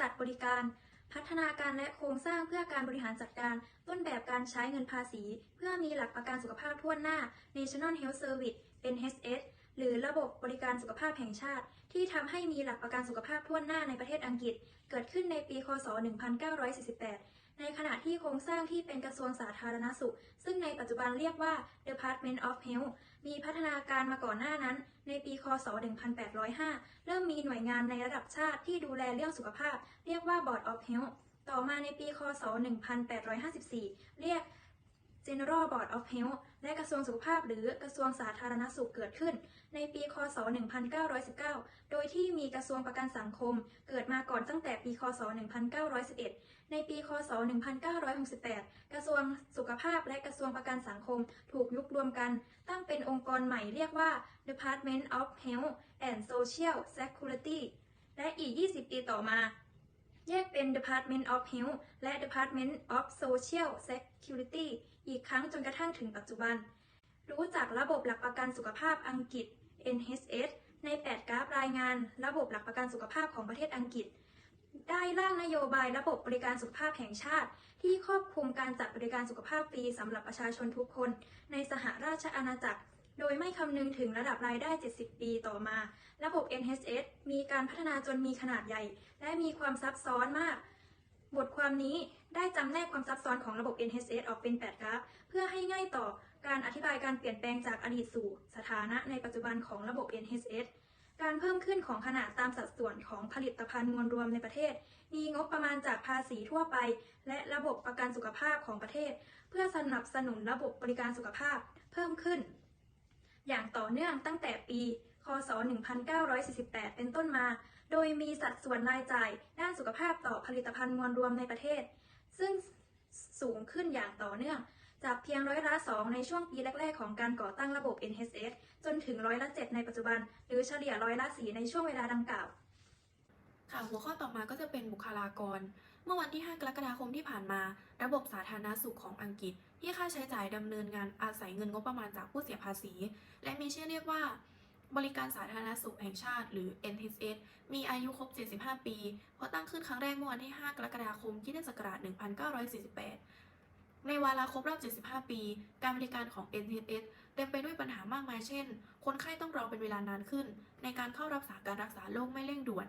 จัดบริการ พัฒนาการและโครงสร้างเพื่อการบริหารจัดการ ต้นแบบการใช้เงินภาษี เพื่อมีหลักประกันสุขภาพทั่วหน้า National Health Service NHS หรือระบบบริการสุขภาพแห่งชาติ ที่ทำให้มีหลักประกันสุขภาพทั่วหน้าในประเทศอังกฤษ เกิดขึ้นในปี คศ1948 ในขณะที่โครงสร้างที่เป็นกระทรวงสาธารณสุข ซึ่งในปัจจุบันเรียกว่า Department of Health มีพัฒนาการมาก่อนหน้านั้น ในปี คศ 1805 เริ่มมีหน่วยงานในระดับชาติที่ดูแลเรื่องสุขภาพ เรียกว่า Board of Health ต่อมาในปี คศ 1854 เรียก General Board of Health และกระทรวงสุขภาพหรือกระทรวงสาธารณสุขเกิดขึ้น ในปี คศ 1919 โดยที่มีกระทรวงประกันสังคมเกิดมาก่อนตั้งแต่ปี คศ 1911 ในปี คศ 1968 กระทรวงสุขภาพและกระทรวงประกันสังคมถูกยุบรวมกัน ตั้งเป็นองค์กรใหม่เรียกว่า Department of Health and Social Security และอีก 20 ปีต่อมาแยกเป็น Department of Health และ Department of Social Security อีกครั้งจนกระทั่งถึงปัจจุบัน รู้จักระบบหลักประกันสุขภาพอังกฤษ NHS ใน 8 กราฟรายงาน ระบบหลักประกันสุขภาพของประเทศอังกฤษ ได้ร่างนโยบายระบบบริการสุขภาพแห่งชาติ ที่ครอบคลุมการจัดบริการสุขภาพฟรีสำหรับประชาชนทุกคน ในสหราชอาณาจักร โดยไม่คำนึงถึงระดับรายได้ 70 ปีต่อมา ระบบ NHS มีการพัฒนาจนมีขนาดใหญ่ และมีความซับซ้อนมาก บทความนี้ได้จำแนกความซับซ้อนของระบบ NHS ออกเป็น 8 กราฟ เพื่อให้ง่ายต่อการอธิบายการเปลี่ยนแปลงจากอดีตสู่สถานะในปัจจุบันของระบบ NHS การเพิ่มขึ้นของขนาดตามสัดส่วนของผลิตภัณฑ์มวลรวมในประเทศ มีงบประมาณจากภาษีทั่วไป และระบบประกันสุขภาพของประเทศ เพื่อสนับสนุนระบบบริการสุขภาพเพิ่มขึ้น อย่างต่อเนื่องตั้งแต่ปี คศ 1948 เป็นต้นมา โดยมีสัดส่วนรายจ่ายด้านสุขภาพต่อผลิตภัณฑ์มวลรวมในประเทศ ซึ่งสูงขึ้นอย่างต่อเนื่อง จากเพียงร้อยละ2ในช่วงปีแรก ๆ ของการก่อตั้งระบบ NHS จนถึงร้อยละ7ในปัจจุบัน หรือเฉลี่ยร้อยละ4ในช่วงเวลาดังกล่าว ค่ะหัวข้อต่อมาก็จะเป็นบุคลากร เมื่อวันที่ 5 กรกฎาคมที่ผ่านมา ระบบสาธารณสุขของอังกฤษ ที่ค่าใช้จ่ายดำเนินงานอาศัยเงินงบประมาณจากผู้เสียภาษี และมีชื่อเรียกว่า บริการสาธารณสุขแห่งชาติ หรือ NHS มีอายุครบ 75 ปี เพราะตั้งขึ้นครั้งแรกเมื่อวันที่ 5 กรกฎาคมที่ศักราช 1948 ในวาระครบรอบ 75 ปี การบริการของ NHS เต็มไปด้วยปัญหามากมายเช่น คนไข้ต้องรอเป็นเวลานานขึ้น ในการเข้ารับการรักษาโรคไม่เร่งด่วน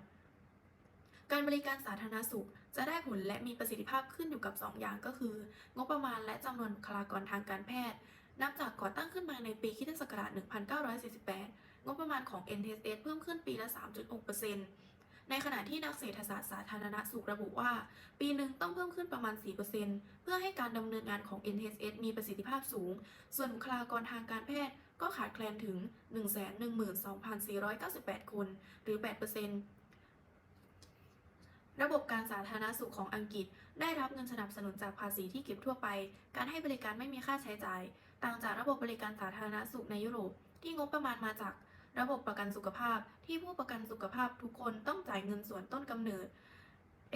การบริการสาธารณสุขจะได้ผลและมีประสิทธิภาพขึ้นอยู่กับ 2 อย่างก็คือ งบประมาณและจำนวนบุคลากรทางการแพทย์ นับจากก่อตั้งขึ้นมาในปีคริสตศักราช1948 งบประมาณของ NHS เพิ่มขึ้นปีละ 3.6%ในขณะที่นักเศรษฐศาสตร์สาธารณสุขระบุว่า ปีหนึ่งต้องเพิ่มขึ้นประมาณ 4%เพื่อให้การดำเนินงานของ NHS มีประสิทธิภาพสูง ส่วนบุคลากรทางการแพทย์ก็ขาดแคลนถึง 112,498 คน หรือ 8%ระบบการสาธารณสุขของอังกฤษ ได้รับเงินสนับสนุนจากภาษีที่เก็บทั่วไป การให้บริการไม่มีค่าใช้จ่าย ต่างจากระบบบริการสาธารณสุขในยุโรป ที่งบประมาณมาจาก ระบบประกันสุขภาพที่ผู้ประกันสุขภาพทุกคนต้องจ่ายเงินส่วนต้นกำเนิด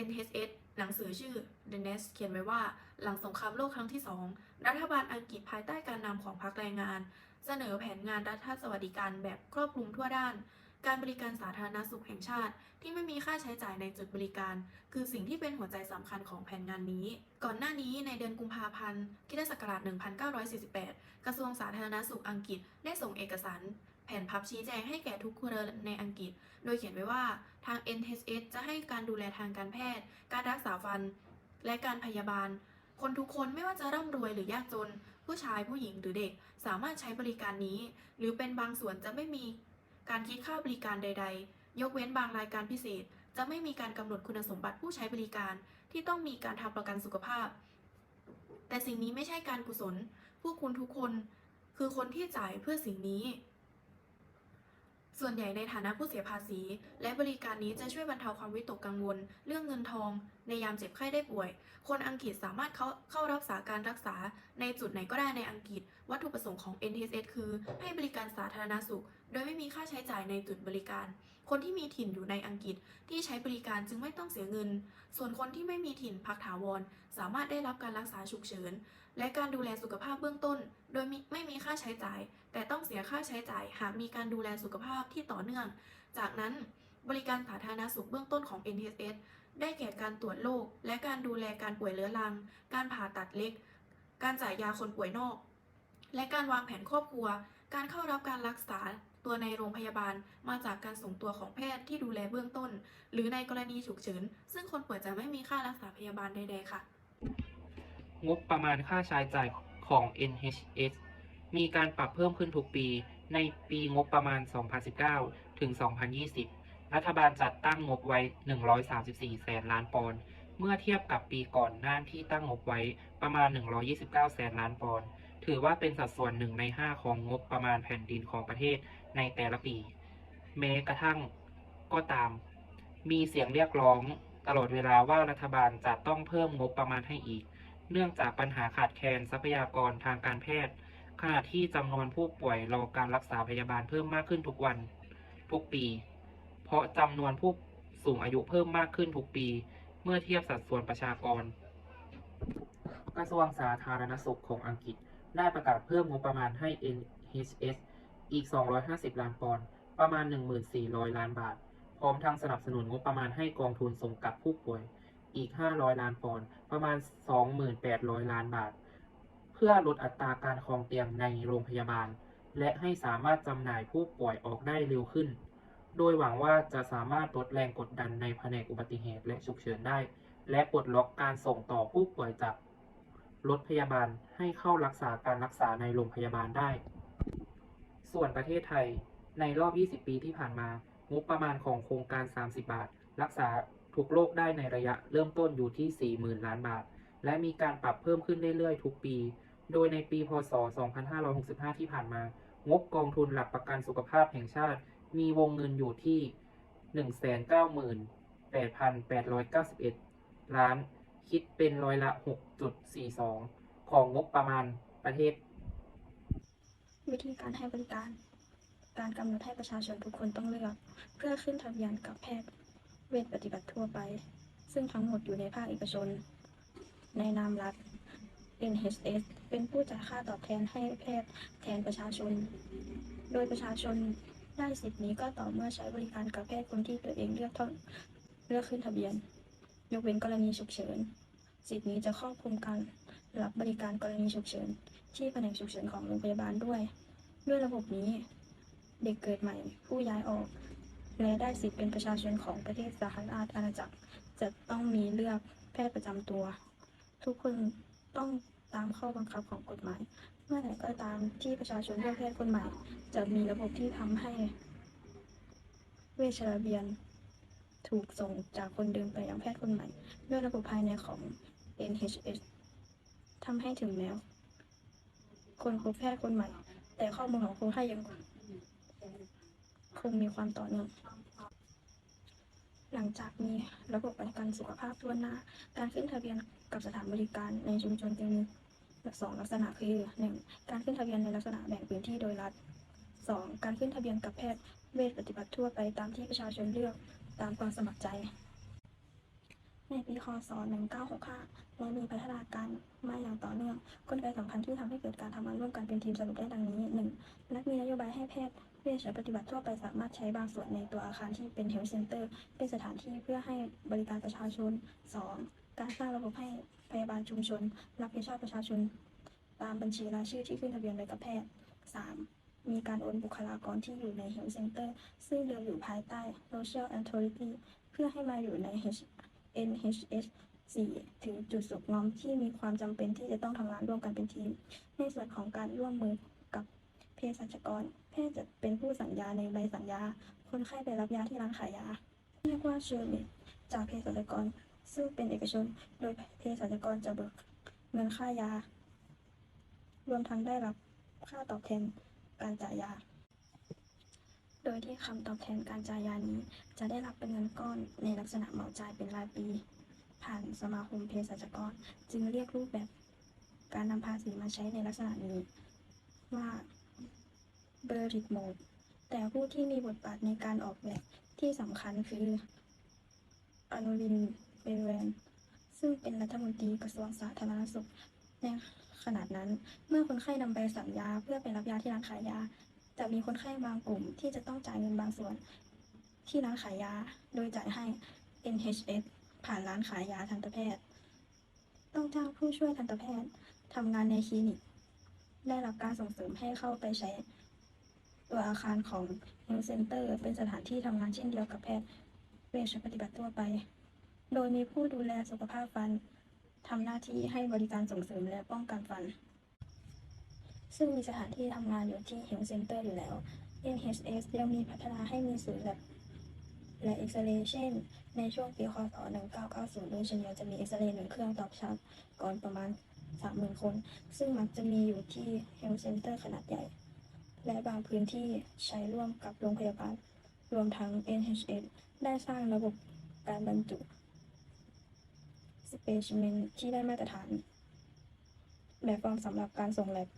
NHS หนังสือชื่อ The Nest เขียนไว้ว่า หลังสงครามโลกครั้งที่ 2 รัฐบาลอังกฤษภายใต้การนำของพรรคแรงงาน เสนอแผนงานรัฐสวัสดิการแบบครอบคลุมทั่วด้าน การบริการสาธารณสุขแห่งชาติ ที่ไม่มีค่าใช้จ่ายในจุดบริการ คือสิ่งที่เป็นหัวใจสำคัญของแผนงานนี้ ก่อนหน้านี้ในเดือนกุมภาพันธ์คริสตศักราช1948 กระทรวงสาธารณสุขอังกฤษได้ส่งเอกสาร แผนพับชี้แจงให้แก่ทุกครัวเรือนในอังกฤษ โดยเขียนไว้ว่าทาง NHS จะให้การดูแลทางการแพทย์ การรักษาฟัน และการพยาบาล คนทุกคนไม่ว่าจะร่ำรวยหรือยากจน ผู้ชายผู้หญิงหรือเด็กสามารถใช้บริการนี้ หรือเป็นบางส่วนจะไม่มีการคิดค่าบริการใด ๆ ยกเว้นบางรายการพิเศษ จะไม่มีการกำหนดคุณสมบัติผู้ใช้บริการที่ต้องมีการทำประกันสุขภาพ แต่สิ่งนี้ไม่ใช่การกุศล พวกคุณทุกคนคือคนที่จ่ายเพื่อสิ่งนี้ ส่วนใหญ่ในฐานะผู้เสียภาษี และบริการนี้จะช่วยบรรเทาความวิตกกังวล เรื่องเงินทอง ในยามเจ็บไข้ได้ป่วย คนอังกฤษสามารถเข้าเข้ารักษาการรักษา ในจุดไหนก็ได้ในอังกฤษ วัตถุประสงค์ของ NHS คือ ให้บริการสาธารณสุข โดยไม่มีค่าใช้จ่ายในจุดบริการ คนที่มีถิ่นอยู่ในอังกฤษที่ใช้บริการจึงไม่ต้องเสียเงิน ส่วนคนที่ไม่มีถิ่นพักถาวร สามารถได้รับการรักษาฉุกเฉิน และการดูแลสุขภาพเบื้องต้น โดยมไม่มีค่าใช้จ่าย แต่ต้องเสียค่าใช้จ่ายหากมีการดูแลสุขภาพที่ต่อเนื่อง จากนั้นบริการสาธารณสุขเบื้องต้นของ NHS ได้แก่การตรวจโรคและการดูแลการป่วยเรื้อรัง การผ่าตัดเล็ก การจ่ายยาคนป่วยนอก และการวางแผนครอบครัว การเข้ารับการรักษาตัวในโรงพยาบาลมาจากการส่งตัวของแพทย์ที่ดูแลเบื้องต้น หรือในกรณีฉุกเฉินซึ่งคนป่วยจะไม่มีค่ารักษาพยาบาลใดๆค่ะ งบประมาณค่าใช้จ่ายของ NHS มีการปรับเพิ่มขึ้นทุกปีในปีงบประมาณ 2019 ถึง 2020 รัฐบาลจัดตั้งงบไว้ 134 แสนล้านปอนด์ เมื่อเทียบกับปีก่อนหน้าที่ตั้งงบไว้ประมาณ 129 แสนล้านปอนด์ ถือว่าเป็นสัดส่วนหนึ่งใน 5 ของงบประมาณแผ่นดินของประเทศในแต่ละปี แม้กระทั่งก็ตาม มีเสียงเรียกร้องตลอดเวลาว่ารัฐบาลจะต้องเพิ่มงบประมาณให้อีก เนื่องจากปัญหาขาดแคลนทรัพยากรทางการแพทย์ ขณะที่จำนวนผู้ป่วยรอการรักษาพยาบาลเพิ่มมากขึ้นทุกวัน ทุกปี เพราะจำนวนผู้สูงอายุเพิ่มมากขึ้นทุกปี เมื่อเทียบสัดส่วนประชากร กระทรวงสาธารณสุขของอังกฤษ ได้ประกาศเพิ่มงบประมาณให้ NHS อีก 250 ล้านปอนด์ประมาณ 1,400 ล้านบาท พร้อมทั้งสนับสนุนงบประมาณให้กองทุนส่งกับผู้ป่วย อีก 500 ล้านปอนด์ประมาณ 2,800ล้านบาท เพื่อลดอัตราการครองเตียงในโรงพยาบาล และให้สามารถจำหน่ายผู้ป่วยออกได้เร็วขึ้น โดยหวังว่าจะสามารถลดแรงกดดันในแผนกอุบัติเหตุและฉุกเฉินได้ และปลดล็อกการส่งต่อผู้ป่วยจากรถพยาบาลให้เข้ารักษาการรักษาในโรงพยาบาลได้ ส่วนประเทศไทยในรอบ 20 ปีที่ผ่านมา งบประมาณของโครงการ 30 บาท รักษา ทุกโรคได้ในระยะเริ่มต้นอยู่ที่ 40,000 ล้านบาท และมีการปรับเพิ่มขึ้นเรื่อยๆ ทุกปี โดยในปี พศ 2565 ที่ผ่านมา งบกองทุนหลักประกันสุขภาพแห่งชาติ มีวงเงินอยู่ที่ 198,891 ล้าน คิดเป็นร้อยละ 6.42 ของงบประมาณประเทศ วิธีการให้บริการ การกำหนดให้ประชาชนทุกคนต้องเลือก เพื่อขึ้นทะเบียนกับแพทย์ เวชปฏิบัติทั่วไป ซึ่งทั้งหมดอยู่ในภาคเอกชน ในนามรัฐ NHS เป็นผู้จ่ายค่าตอบแทนให้แพทย์แทนประชาชน โดยประชาชนได้สิทธินี้ก็ต่อเมื่อใช้บริการกับแพทย์คนที่ตัวเองเลือกเท่าเลือกขึ้นทะเบียน ยกเว้นกรณีฉุกเฉิน สิทธินี้จะครอบคลุมการรับบริการกรณีฉุกเฉิน ที่แผนกฉุกเฉินของโรงพยาบาลด้วย ด้วยระบบนี้ เด็กเกิดใหม่ ผู้ย้ายออก และได้สิทธิ์เป็นประชาชนของประเทศสหราชอาณาจักร จะต้องมีเลือกแพทย์ประจำตัว ทุกคนต้องตามข้อบังคับของกฎหมาย เมื่อไหร่ก็ตามที่ประชาชนเลือกแพทย์คนใหม่ จะมีระบบที่ทำให้ เวชระเบียน ถูกส่งจากคนเดิมไปยังแพทย์คนใหม่ ด้วยระบบภายในของ NHS ทำให้ถึงแม้ว คนพบแพทย์คนใหม่ แต่ข้อมูลของคนไข้ยังค งมีความต่อเนื่องหลังจากมีระบบประกันสุขภาพทั่วหน้า การขึ้นทะเบียนกับสถานบริการในชุมชนจะมีสองลักษณะคือหนึ่งการขึ้นทะเบียนในลักษณะแบ่งพื้นที่โดยรัฐสองการขึ้นทะเบียนกับแพทย์เวชปฏิบัติทั่วไปตามที่ประชาชนเลือกตามความสมัครใจ ในปีคศ 1965และมีพัฒนาการมาอย่างต่อเนื่อง กลไกสำคัญที่ทำให้เกิดการทำงานร่วมกันเป็นทีมสรุปได้ดังนี้ 1. รัฐมีนโยบายให้แพทย์ เวชปฏิบัติทั่วไปสามารถใช้บางส่วนในตัวอาคารที่เป็น health center เป็นสถานที่เพื่อให้บริการประชาชน 2. การสร้างระบบให้พยาบาลชุมชน รับผิดชอบประชาชน ตามบัญชีรายชื่อที่ขึ้นทะเบียนไว้กับแพทย์ 3. มีการโอนบุคลากรที่อยู่ใน health center ซึ่งเดิมอยู่ภายใต้ social authority เพื่อให้มาอยู่ใน NHS 4ถึงจุดสุดงอมที่มีความจำเป็นที่จะต้องทำงานร่วมกันเป็นทีม ในส่วนของการร่วมมือกับเภสัชกร แพทย์จะเป็นผู้สัญญาในใบสัญญาคนไข้ไปรับยาที่ร้านขายยา เรียกว่าเชอร์เมดจากเภสัชกร ซึ่งเป็นเอกชน โดยเภสัชกรจะเบิกเงินค่ายา รวมทั้งได้รับค่าตอบแทนการจ่ายยา โดยที่คำตอบแทนการจ่ายยานี้ จะได้รับเป็นเงินก้อนในลักษณะเหมาจ่ายเป็นรายปี ผ่านสมาคมเภสัชกร จึงเรียกรูปแบบการนำภาษีมาใช้ในลักษณะนี้ว่า b e r i c Mode แต่ผู้ที่มีบทบาทในการออกแบบที่สำคัญคืออนุรินเบรแวนซึ่งเป็นรัฐมนตรีกระทรวงสาธารณสุขในขณะนั้น เมื่อคนไข้นำใบสั่งยาเพื่อไปรับยาที่ร้านขายยา จะมีคนไข้บางกลุ่มที่จะต้องจ่ายเงินบางส่วน ที่ร้านขายยา โดยจ่ายให้ NHS ผ่านร้านขายยาทันตแพทย์ ต้องจ้างผู้ช่วยทันตแพทย์ทำงานในคลินิก ได้รับการส่งเสริมให้เข้าไปใช้ ตัวอาคารของ Health Center เป็นสถานที่ทำงานเช่นเดียวกับแพทย์เวชปฏิบัติทั่วไป โดยมีผู้ดูแลสุขภาพฟันทำหน้าที่ให้บริการส่งเสริมและป้องกันฟัน ซึ่งมีสถานที่ทำงานอยู่ที่ Health Center อยู่แล้ว NHS ยังมีพัฒนาให้มีศูนย์แลบและเอ็กซเรย์เช่น ในช่วงปีคศ 1990 โดยเฉลี่ยจะมีเอ็กซเรย์หนึ่งเครื่องต่อชาร์จก่อนประมาณ 30,000 คน ซึ่งมักจะมีอยู่ที่ Health Center ขนาดใหญ่ และบางพื้นที่ใช้ร่วมกับโรงพยาบาล รวมทั้ง NHS ได้สร้างระบบการบรรจุสเปซิเมนที่ได้มาตรฐาน แบบฟอร์มสำหรับการส่งแลบ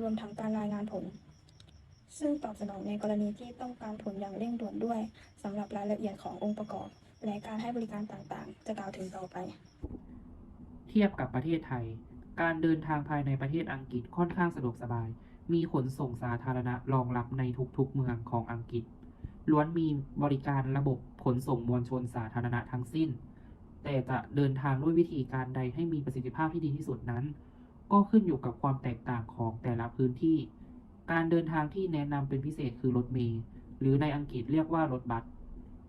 รวมทั้งการรายงานผล ซึ่งตอบสนองในกรณีที่ต้องการผลอย่างเร่งด่วนด้วยสำหรับรายละเอียดขององค์ประกอบ และการให้บริการต่างๆ จะกล่าวถึงต่อไป เทียบกับประเทศไทย การเดินทางภายในประเทศอังกฤษค่อนข้างสะดวกสบาย มีขนส่งสาธารณะรองรับในทุกๆเมืองของอังกฤษ ล้วนมีบริการระบบขนส่งมวลชนสาธารณะทั้งสิ้น แต่จะเดินทางด้วยวิธีการใดให้มีประสิทธิภาพที่ดีที่สุดนั้น ก็ขึ้นอยู่กับความแตกต่างของแต่ละพื้นที่ การเดินทางที่แนะนำเป็นพิเศษคือรถเมล์หรือในอังกฤษเรียกว่ารถบัส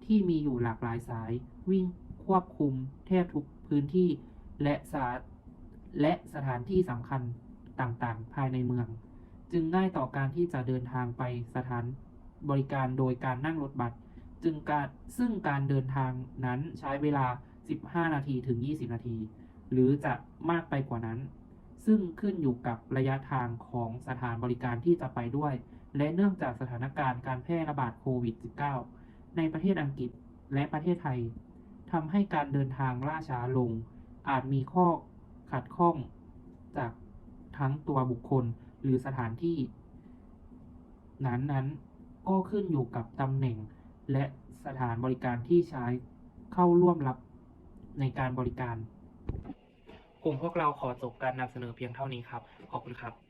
ที่มีอยู่หลากหลายสาย วิ่งควบคุมแทบทุกพื้นที่และสาและสถานที่สำคัญต่างๆ ภายในเมือง จึงง่ายต่อการที่จะเดินทางไปสถานบริการโดยการนั่งรถบัสจึงการซึ่งการเดินทางนั้นใช้เวลา 15 นาทีถึง 20 นาที หรือจะมากไปกว่านั้น ซึ่งขึ้นอยู่กับระยะทางของสถานบริการที่จะไปด้วย และเนื่องจากสถานการณ์การแพร่ระบาดโควิด -19 ในประเทศอังกฤษและประเทศไทยทำให้การเดินทางล่าช้าลง อาจมีข้อขัดข้องจากทั้งตัวบุคคล รือสถานที่นั้นนั้นๆก็ขึ้นอยู่กับตำแหน่ง และสถานบริการที่ใช้เข้าร่วมรับในการบริการ กลุ่มพวกเราขอจบการนำเสนอเพียงเท่านี้ครับ ขอบคุณครับ